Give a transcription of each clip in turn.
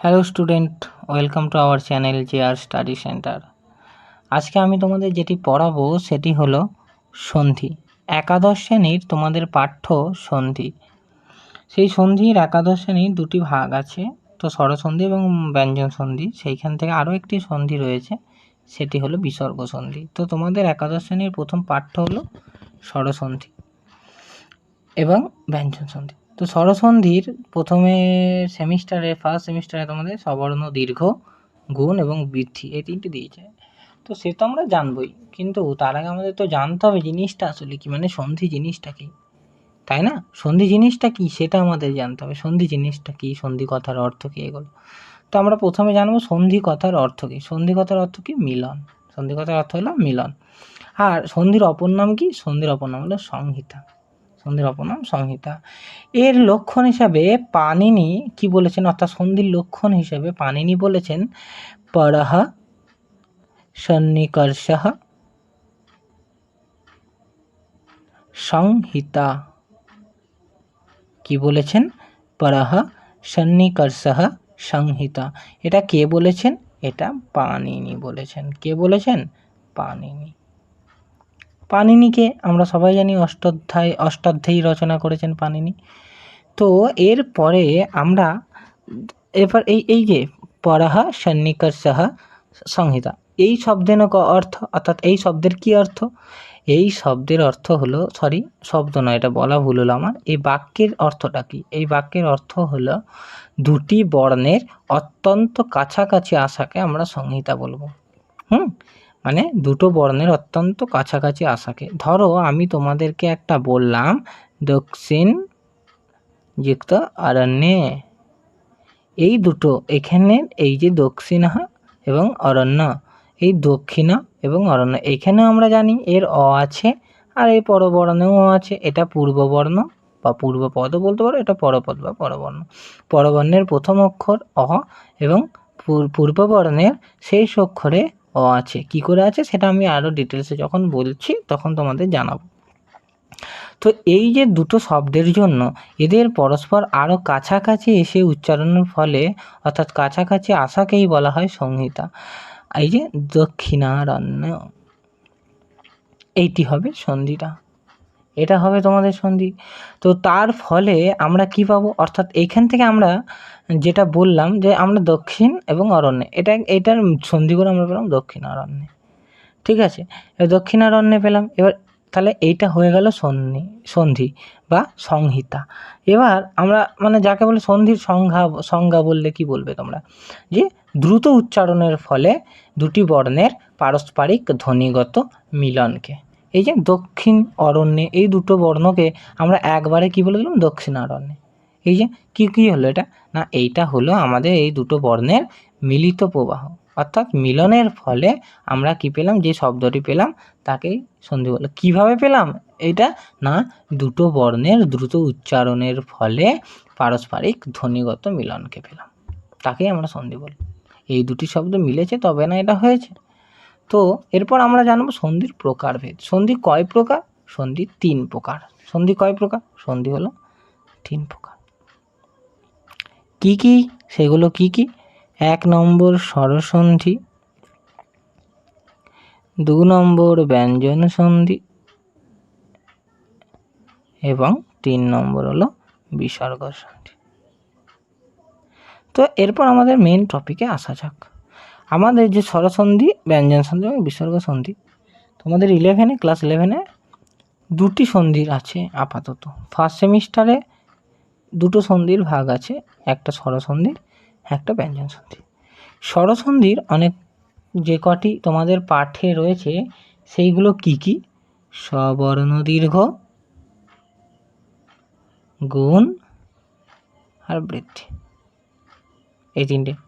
Hello student welcome to our channel J R study centre আজকে আমি তোমাদের যেটি পড়াবো সেটি হলো সন্ধি। একাদশ শ্রেণির তোমাদের পাঠ্য সন্ধি। সেই সন্ধির একাদশ শ্রেণির দুটি ভাগ আছে, তো স্বরসন্ধি এবং ব্যঞ্জন সন্ধি। সেইখান থেকে আরও একটি সন্ধি রয়েছে, সেটি হলো বিসর্গ সন্ধি। তো তোমাদের একাদশ শ্রেণির প্রথম পাঠ্য হলো স্বরসন্ধি এবং ব্যঞ্জন সন্ধি। তো স্বরসন্ধির প্রথমে সেমিস্টারে ফার্স্ট সেমিস্টারে তোমাদের সবর্ণ, দীর্ঘ, গুণ এবং বৃদ্ধি এই তিনটি দিয়েছে। তো সে তো আমরা জানবই, কিন্তু তার আগে আমাদের তো জানতে হবে জিনিসটা আসলে কি মানে সন্ধি জিনিসটা কি? তাই না? সন্ধি জিনিসটা কি সেটা আমাদের জানতে হবে। সন্ধি জিনিসটা কি? সন্ধি কথার অর্থ কী এগুলো? তো আমরা প্রথমে জানব সন্ধি কথার অর্থ কী। সন্ধি কথার অর্থ কী? মিলন। সন্ধি কথার অর্থ হলো মিলন। আর সন্ধির অপর নাম কি? সন্ধির অপর নাম হলো সংহিতা। সন্ধির অপর নাম সংহিতা। এর লক্ষণ হিসাবে পানিনি কি বলেছেন? অর্থাৎ সন্ধির লক্ষণ হিসাবে পানিনি বলেছেন, পরহ সন্নিকর্ষ সংহিতা। কি বলেছেন? পরহ সন্নিকর্ষ সংহিতা। এটা কে বলেছেন? এটা পানিনি বলেছেন। কে বলেছেন? পানিনি পানিনিকে আমরা সবাই জানি অষ্টাধ্যায়, অষ্টাধ্যায়ী রচনা করেছেন পানিনি। তো এর পরে আমরা এবার এই এই যে পরাহা সন্নিকর সাহা সংহিতা, এই শব্দের অর্থ, অর্থাৎ এই শব্দের কি অর্থ? এই শব্দের অর্থ হলো সরি শব্দ নয়, এটা বলা ভুল হলো আমার। এই বাক্যের অর্থটা কি? এই বাক্যের অর্থ হলো, দুটি বর্ণের অত্যন্ত কাছাকাছি আসাকে আমরা সংহিতা বলব। হুম? মানে দুটো বর্ণের অত্যন্ত কাছাকাছি আসাকে ধরো, আমি তোমাদেরকে একটা বললাম, দক্ষিণ যুক্ত অরণ্যে। এই দুটো, এখানে এই যে দক্ষিণা এবং অরণ্য, এই দক্ষিণা এবং অরণ্য, এখানেও আমরা জানি এর অ আছে আর এই পরবর্ণেও অ আছে। এটা পূর্ববর্ণ বা পূর্বপদ বলতে পারো, এটা পরপদ বা পরবর্ণ। পরবর্ণের প্রথম অক্ষর অ এবং পূর্ববর্ণের শেষ অক্ষরে অ আছে। কি করে আছে সেটা আমি আরও ডিটেলসে যখন বলছি তখন তোমাদের জানাব। তো এই যে দুটো শব্দের জন্য এদের পরস্পর আরও কাছাকাছি এসে উচ্চারণের ফলে অর্থাৎ কাছাকাছি আসাকেই বলা হয় সংহিতা। এই যে দক্ষিণারণ্য। এইটি হবে সন্ধিটা। এটা হবে তোমাদের সন্ধি। তো তার ফলে আমরা কি পাবো? অর্থাৎ এইখান থেকে আমরা যেটা বললাম যে আমরা দক্ষিণ এবং অরণ্যে, এটা এটার সন্ধি করে আমরা পেলাম দক্ষিণ অরণ্যে। ঠিক আছে? দক্ষিণারণ্যে পেলাম। এবার তাহলে এইটা হয়ে গেল সন্ধি সন্ধি বা সংহিতা। এবার আমরা মানে যাকে বলে সন্ধির সংজ্ঞা সংজ্ঞা বললে কি বলবে তোমরা? যে দ্রুত উচ্চারণের ফলে দুটি বর্ণের পারস্পরিক ধ্বনিগত মিলনকে। এই যে দক্ষিণ অরণ্যে, এই দুটো বর্ণকে আমরা একবারে কি বলে দিলাম? দক্ষিণ দক্ষিণারণ্যে। এই যে কী কী হলো এটা? না, এইটা হলো আমাদের এই দুটো বর্ণের মিলিত প্রবাহ। অর্থাৎ মিলনের ফলে আমরা কি পেলাম? যে শব্দটি পেলাম তাকেই সন্ধি বলে। কীভাবে পেলাম এটা? না, দুটো বর্ণের দ্রুত উচ্চারণের ফলে পারস্পরিক ধ্বনিগত মিলনকে পেলাম। তাকেই আমরা সন্ধি বলি। এই দুটি শব্দ মিলেছে, তবে না এটা হয়েছে। তো এরপর আমরা জানব সন্ধির প্রকারভেদ। সন্ধি কয় প্রকার? সন্ধি তিন প্রকার। সন্ধি কয় প্রকার? সন্ধি হলো তিন প্রকার। কি কি? সেগুলো কি কি? এক নম্বর স্বরসন্ধি, দু নম্বর ব্যঞ্জন সন্ধি এবং তিন নম্বর হলো বিসর্গ সন্ধি। তো এরপর আমাদের মেন টপিকে আসা যাক। আমাদের যে স্বরসন্ধি, ব্যঞ্জন সন্ধি এবং বিসর্গ সন্ধি, তোমাদের ইলেভেনে ক্লাস ইলেভেনে দুটি সন্ধির আছে আপাতত। ফার্স্ট সেমিস্টারে দুটো সন্ধির ভাগ আছে, একটা স্বরসন্ধি, একটা ব্যঞ্জন সন্ধি। স্বরসন্ধির অনেক যে কটি তোমাদের পাঠে রয়েছে, সেইগুলো কি কি? সবর্ণ দীর্ঘ, গুণ আর বৃদ্ধি। এই তিনটে।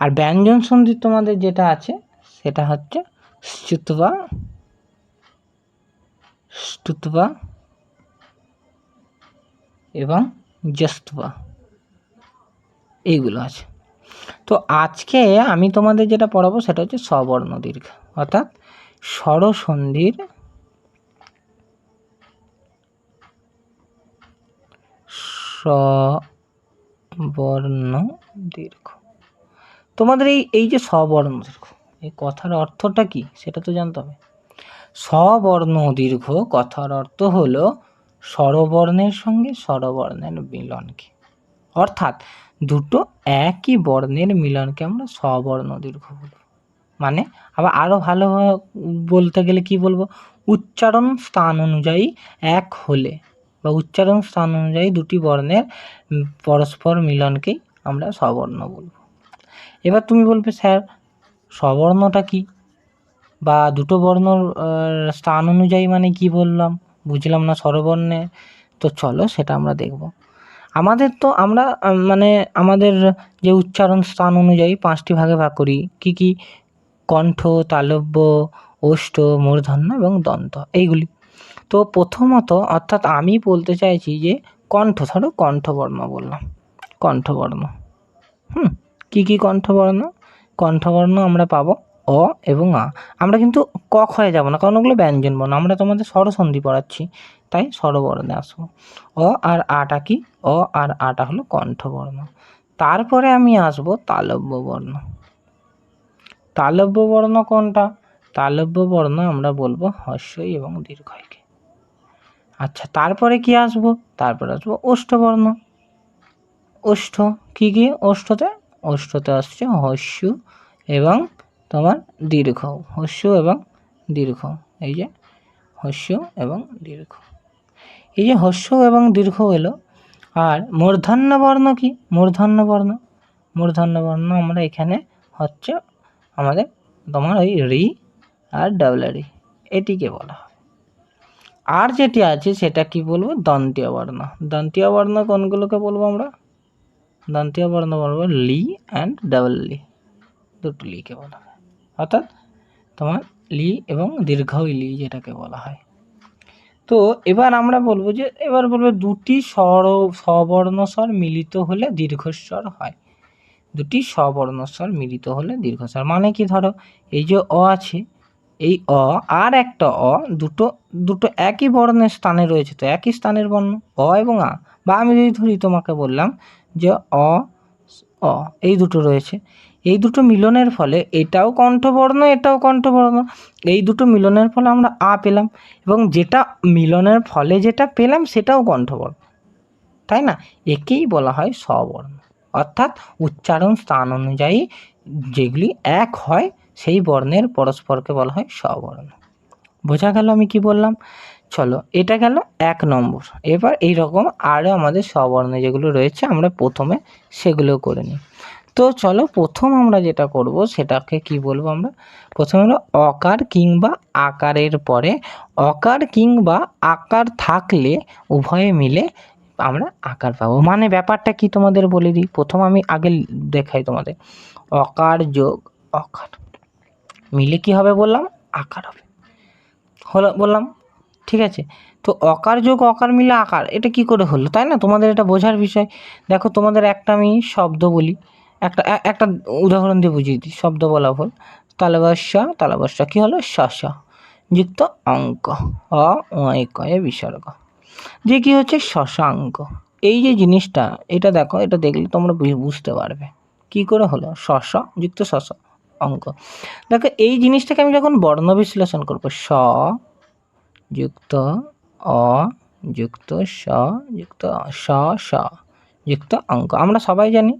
আর ব্যঞ্জন সন্ধি তোমাদের যেটা আছে, সেটা হচ্ছে স্তুতবা স্তুতবা এবং জস্তবা। এইগুলো আছে। তো আজকে আমি তোমাদের যেটা পড়াবো, সেটা হচ্ছে সবর্ণ দীর্ঘ। অর্থাৎ স্বরসন্ধির সবর্ণ দীর্ঘ। তোমাদের এই এই যে স্ববর্ণ দীর্ঘ, এই কথার অর্থটা কি সেটা তো জানতে হবে। স্ববর্ণ দীর্ঘ কথার অর্থ হলো স্বরবর্ণের সঙ্গে স্বরবর্ণের মিলনকে। অর্থাৎ দুটো একই বর্ণের মিলনকে আমরা স্ববর্ণ দীর্ঘ বলি। মানে আবার আরও ভালো বলতে গেলে কি বলব? উচ্চারণ স্থান অনুযায়ী এক হলে বা উচ্চারণ স্থান অনুযায়ী দুটি বর্ণের পরস্পর মিলনকেই আমরা স্ববর্ণ বলব। এবার তুমি বলবে, স্যার, স্ববর্ণটা কি? বা দুটো বর্ণর স্থান অনুযায়ী মানে কি বললাম? বুঝলাম না স্বরবর্ণে। তো চলো, সেটা আমরা দেখব। আমাদের তো আমরা মানে আমাদের যে উচ্চারণ স্থান অনুযায়ী পাঁচটি ভাগে ভাগ করি। কি কি? কণ্ঠ, তালব্য, ওষ্ঠ, মূর্ধন্য এবং দন্ত, এইগুলি। তো প্রথমত, অর্থাৎ আমি বলতে চাইছি যে কণ্ঠ, ধরো কণ্ঠবর্ণ বললাম। কণ্ঠবর্ণ। হুম? কী কী কণ্ঠবর্ণ? কণ্ঠবর্ণ আমরা পাবো অ এবং আ। আমরা কিন্তু ক হয়ে যাব না, কারণ ওগুলো ব্যঞ্জন বর্ণ। আমরা তোমাদের স্বরসন্ধি পড়াচ্ছি, তাই স্বরবর্ণে আসব। অ আর আটা কি? অ আর আটা হলো কণ্ঠবর্ণ। তারপরে আমি আসব তালব্য বর্ণ। তালব্য বর্ণ কোনটা? তালব্য বর্ণ আমরা বলব হস্যই এবং দীর্ঘইকে আচ্ছা তারপরে কি আসব? তারপরে আসব ওষ্ঠবর্ণ। ওষ্ঠ কী কী? ওষ্ঠতে ওষ্ঠতে আসছে, হস্য এবং তোমার দীর্ঘ, হস্য এবং দীর্ঘ, এই যে হস্য এবং দীর্ঘ। এই যে হস্য এবং দীর্ঘ এলো, আর মূর্ধন্য বর্ণ কি? মূর্ধন্য বর্ণ। মূর্ধন্য বর্ণ আমরা এখানে হচ্ছে আমাদের তোমার ওই রি আর ডাবল রি, এটিকে বলা হয়। আর যেটি আছে সেটা কি বলব? দন্তীয় বর্ণ। দন্তীয় বর্ণ কোনগুলোকে বলব আমরা? দন্তীয় বর্ণ বলব লি অ্যান্ড ডাবল লি। দুটো লিকে বলা হয়। অর্থাৎ তোমার লি এবং দীর্ঘই লি যেটাকে বলা হয়। তো এবার আমরা বলব যে, এবার বলব দুটি স্বর, স্ববর্ণস্বর মিলিত হলে দীর্ঘস্বর হয়। দুটি স্ববর্ণস্বর মিলিত হলে দীর্ঘস্বর। মানে কি ধরো, এই যে অ আছে, এই অ আর একটা অ দুটো দুটো একই বর্ণের স্থানে রয়েছে। তো একই স্থানের বর্ণ, অ এবং আ। বা আমি যদি ধরি তোমাকে বললাম যে অ অ, এই দুটো রয়েছে। এই দুটো মিলনের ফলে এটাও কণ্ঠবর্ণ এটাও কণ্ঠবর্ণ। এই দুটো মিলনের ফলে আমরা আ পেলাম এবং যেটা মিলনের ফলে যেটা পেলাম সেটাও কণ্ঠবর্ণ। তাই না? একেই বলা হয় স্ববর্ণ। অর্থাৎ উচ্চারণ স্থান অনুযায়ী যেগুলি এক হয়, সেই বর্ণের পরস্পরকে বলা হয় স্ববর্ণ। বোঝা গেল আমি কি বললাম? চলো, এটা গেল এক নম্বর। এবার এই রকম আরও আমাদের স্ববর্ণ যেগুলো রয়েছে, আমরা প্রথমে সেগুলো করে নিই। তো চলো, প্রথম আমরা যেটা করব, সেটাকে কি বলব আমরা? প্রথমে হলো অকার কিংবা আকারের পরে। অকার কিংবা আকার থাকলে উভয়ে মিলে আমরা আকার পাবো। মানে ব্যাপারটা কি তোমাদের বলে দিই? প্রথম আমি আগে দেখাই তোমাদের। অকার যোগ, অকার। মিলে কি হবে বললাম? আকার হবে। হলো, বললাম ঠিক আছে? তো অকার যোগ অকার মিলে আকার, এটা কি করে হলো? তাই না? তোমাদের এটা বোঝার বিষয়। দেখো, তোমাদের একটা আমি শব্দ বলি। একটা একটা উদাহরণ দিয়ে বুঝিয়ে দিই। শব্দ বলা ভুল। তালবাসা তালবাসা কী হলো? শশা যুক্ত অঙ্ক। অ এ বিসর্গ। যে কি হচ্ছে? শশাঙ্ক। এই যে জিনিসটা, এটা দেখো, এটা দেখলে তোমরা বুঝতে পারবে। কি করে হলো? শশ যুক্ত শশ অঙ্ক। দেখো, এই জিনিসটাকে আমি যখন বর্ণ বিশ্লেষণ করব স যুক্ত অ, যুক্ত স যুক্ত স স, যুক্ত অঙ্ক। আমরা সবাই জানি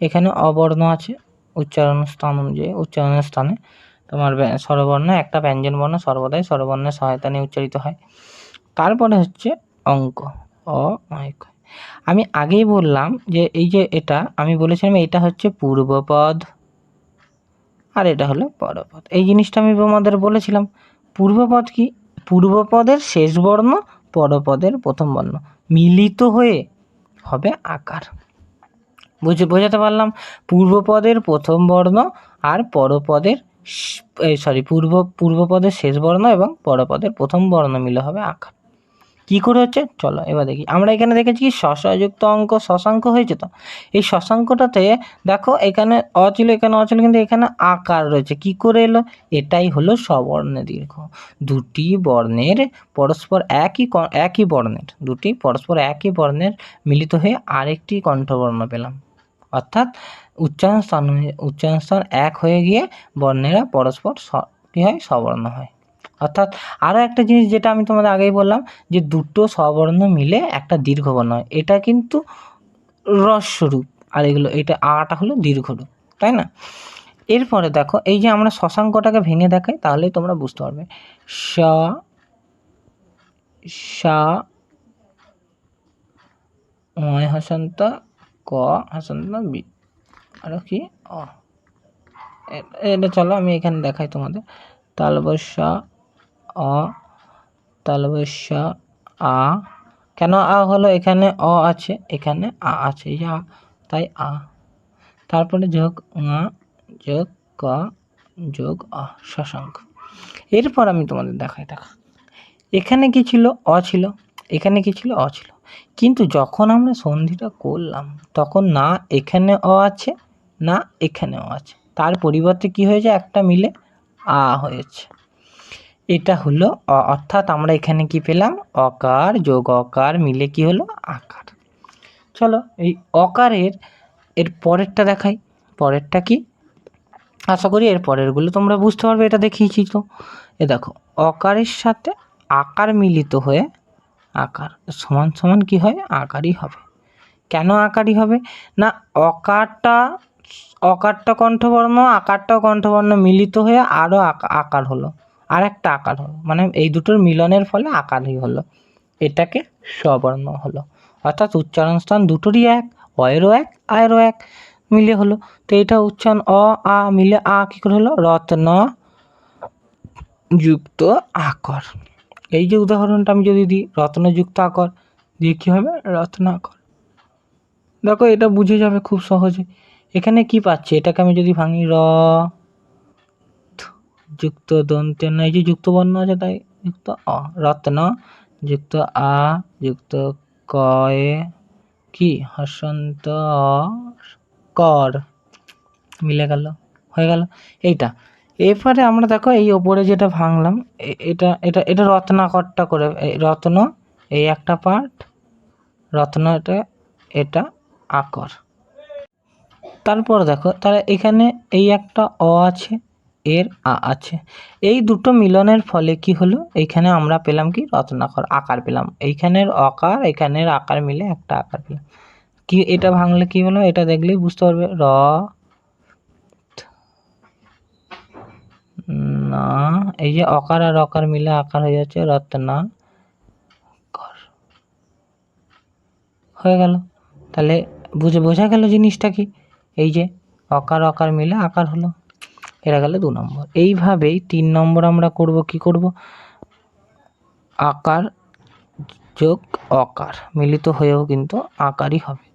এখানে অবর্ণ আছে উচ্চারণ স্থান অনুযায়ী উচ্চারণের স্থানে তোমার স্বরবর্ণ, একটা ব্যঞ্জন বর্ণ সর্বদাই স্বরবর্ণের সহায়তা নিয়ে উচ্চারিত হয়। তারপরে হচ্ছে অঙ্ক, অ, অঙ্ক। আমি আগেই বললাম যে এই যে এটা, আমি বলেছিলাম এটা হচ্ছে পূর্বপদ আর এটা হলো পরপদ। এই জিনিসটা আমি তোমাদের বলেছিলাম। পূর্বপদ কি? পূর্বপদের শেষ বর্ণ, পরপদের প্রথম বর্ণ। মিলিত হয়ে হবে আকার। বুঝে, বোঝাতে পারলাম? পূর্বপদের প্রথম বর্ণ আর পরপদের সরি পূর্ব, পূর্বপদের শেষ বর্ণ এবং পরপদের প্রথম বর্ণ মিলে হবে আকার। কী করে হচ্ছে? চলো, এবার দেখি। আমরা এখানে দেখেছি কি শশাযুক্ত অঙ্ক, শশাঙ্ক হয়েছে তো? এই শশাঙ্কটাতে দেখো এখানে অ ছিল, এখানে অ ছিল, কিন্তু এখানে আকার রয়েছে। কি করে এলো? এটাই হলো সবর্ণে দীর্ঘ। দুটি বর্ণের পরস্পর একই একই বর্ণের, দুটি পরস্পর একই বর্ণের মিলিত হয়ে আরেকটি কণ্ঠবর্ণ পেলাম। অর্থাৎ উচ্চারণ স্থান উচ্চারণ স্থান এক হয়ে গিয়ে বর্ণেরা পরস্পর কী হয়? স্ববর্ণ হয়। অর্থাৎ আরও একটা জিনিস যেটা আমি তোমাদের আগেই বললাম, যে দুটো স্ববর্ণ মিলে একটা দীর্ঘ বর্ণ হয়। এটা কিন্তু রসস্বরূপ। আর এগুলো, এটা আটা হলো দীর্ঘরূপ, তাই না? এরপরে দেখো, এই যে আমরা শশাঙ্কটাকে ভেঙে দেখাই, তাহলেই তোমরা বুঝতে পারবে। স, সা ময় হাসান্ত, ক হাসান্ত, বি আরও কি? অ। এটা চলো, আমি এখানে দেখাই তোমাদের। তালবস্যা অ তালবস্যা আ। কেন আ হলো? এখানে অ আছে, এখানে আ আছে। এই যে আ তাই আ। তারপরে যোগ আ, যোগ ক, যোগ আ শশাঙ্ক। এরপর আমি তোমাদের দেখাই, দেখা। এখানে কি ছিল? অ ছিল। এখানে কি ছিল? অ ছিল। কিন্তু যখন আমরা সন্ধিটা করলাম, তখন না এখানে অ আছে, না এখানে অ আছে। তার পরিবর্তে কি হয়েছে? একটা মিলে আ হয়েছে। এটা হলো অ, অর্থাৎ আমরা এখানে কি পেলাম? অকার যোগ অকার মিলে কি হলো? আকার। চলো এই অকারের এর পরেরটা দেখাই। পরেরটা কি? আশা করি এর পরেরগুলো তোমরা বুঝতে পারবে, এটা দেখিয়েছি তো। এ দেখো, অকারের সাথে আকার মিলিত হয়ে আকার সমান সমান কি হয়? আকারই হবে। কেন আকারই হবে? না, অকারটা অকারটা কণ্ঠবর্ণ, আকারটাও কণ্ঠবর্ণ মিলিত হয়ে আরও আকার হলো। আর একটা আকার হলো। মানে এই দুটোর মিলনের ফলে আকারই হলো। এটাকে স্ববর্ণ হলো। অর্থাৎ উচ্চারণ স্থান দুটোরই এক, অয়েরও এক, আয়েরও এক মিলে হলো। তো এটা উচ্চারণ অ, আ মিলে আ কী করে হলো? রত্ন যুক্ত আকর। এই যে উদাহরণটা আমি যদি দিই রত্নযুক্ত আকর, দিয়ে কী হবে? রত্নাকর দেখো এটা বুঝে যাবে খুব সহজে। এখানে কি পাচ্ছে? এটাকে আমি যদি ভাঙি, র যুক্ত দন্তের না এই যে যুক্ত বর্ণ আছে তাই যুক্ত অ, রত্ন, যুক্ত আ, যুক্ত কয়ে, কি? হসন্ত, কর। মিলে গেল, হয়ে গেল, এইটা। এরপরে আমরা দেখো এই ওপরে যেটা ভাঙলাম এটা এটা এটা রত্নাকরটা করে রত্ন, এই একটা পার্ট রত্ন এটা এটা আকর। তারপর দেখো, তাহলে এখানে এই একটা অ আছে এর আ আছে। এই দুটো মিলনের ফলে কি হলো? এইখানে আমরা পেলাম কি? রত্নাকর আকার পেলাম। এইখানের অকার এখানের আকার মিলে একটা আকার পেলাম। কি এটা ভাঙলে কি হলো? এটা দেখলেই বুঝতে পারবে। র, না, এই যে অকার আর অকার মিলে আকার হয়ে যাচ্ছে রত্না কর হয়ে গেল। তাহলে বুঝে, বোঝা গেল জিনিসটা কি? এই যে অকার অকার মিলে আকার হলো। এটা গেল দু নম্বর। এইভাবেই তিন নম্বর আমরা করব কি করব? আকার যোগ অকার। মিলিত হয়েও কিন্তু আকারই হবে।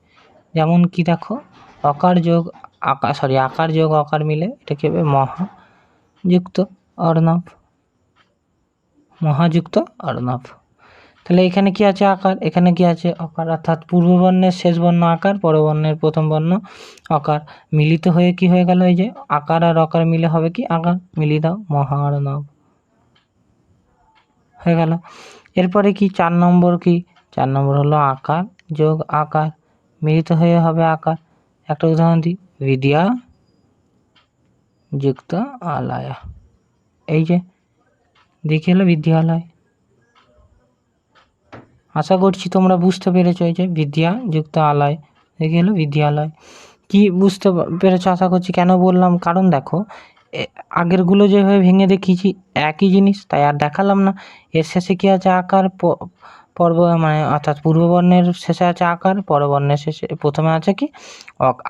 যেমন কি দেখো, অকার যোগ আকার সরি আকার যোগ অকার মিলে এটা কি হবে? মহা যুক্ত অর্ণব। মহাযুক্ত অর্ণব। তাহলে এখানে কি আছে আকার? এখানে কি আছে অকার? অর্থাৎ পূর্ববর্ণের শেষ বর্ণ আকার পরবর্ণের প্রথম বর্ণ অকার। মিলিত হয়ে কি হয়ে গেল এই যে? আকার আর অকার মিলে হবে কি? আকার। মিলিয়ে দাও। মহার্ণব। হয়ে গেল। এরপরে কি? চার নম্বর কি? চার নম্বর হলো আকার যোগ আকার। মিলিত হয়ে হবে আকার। একটা উদাহরণ দিই। বিদ্যা যুক্ত আলায়া। এই যে, দেখি হলো বিদ্যালয়। আশা করছি তোমরা বুঝতে পেরেছ এই যে বিদ্যা, যুক্ত আলয়, দেখে হলো বিদ্যালয় কি বুঝতে পেরেছ আশা করছি? কেন বললাম? কারণ দেখো আগেরগুলো যেভাবে ভেঙে দেখিয়েছি, একই জিনিস, তাই আর দেখালাম না। এর শেষে কী আছে আকার? পর্ব মানে অর্থাৎ পূর্ববর্ণের শেষে আছে আকার, পরবর্ণের শেষে, প্রথমে আছে কি?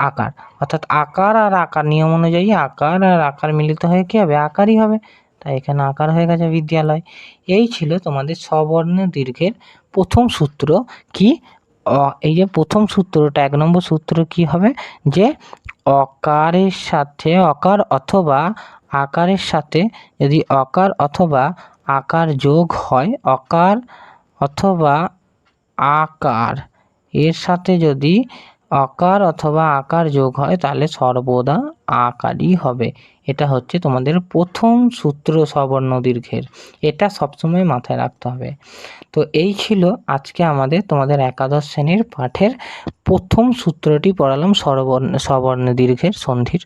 আকার। অর্থাৎ আকার আর আকার, নিয়ম অনুযায়ী আকার আর আকার মিলিত হয়ে কী হবে? আকারই হবে। তাই এখানে আকার হয়ে গেছে বিদ্যালয়। এই ছিল তোমাদের স্ববর্ণ দীর্ঘের প্রথম সূত্র কি? এই যে প্রথম সূত্রটা, এক নম্বর সূত্র কি হবে? যে অকারের সাথে অকার অথবা আকারের সাথে যদি অকার অথবা আকার যোগ হয়, অকার অথবা আকার এর সাথে যদি অকার অথবা আকার যোগ হয়, তাহলে সর্বদা আকারই হবে। এটা হচ্ছে তোমাদের প্রথম সূত্র সবর্ণ দীর্ঘের এটা সবসময় মাথায় রাখতে হবে। তো এই ছিল আজকে আমাদের তোমাদের একাদশ শ্রেণির পাঠের প্রথম সূত্রটি পড়ালাম সর্বর্ণ সবর্ণ দীর্ঘের সন্ধির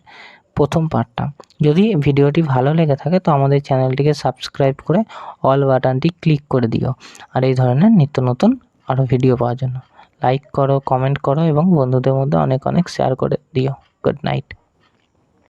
প্রথম পাঠটা। যদি ভিডিওটি ভালো লেগে থাকে তো আমাদের চ্যানেলটিকে সাবস্ক্রাইব করে অল বাটনটি ক্লিক করে দিও। আর এই ধরনের নিত্য নতুন আরও ভিডিও পাওয়ার জন্য। লাইক করো, কমেন্ট করো এবং বন্ধুদের মধ্যে অনেক অনেক শেয়ার করে দিও। Good night.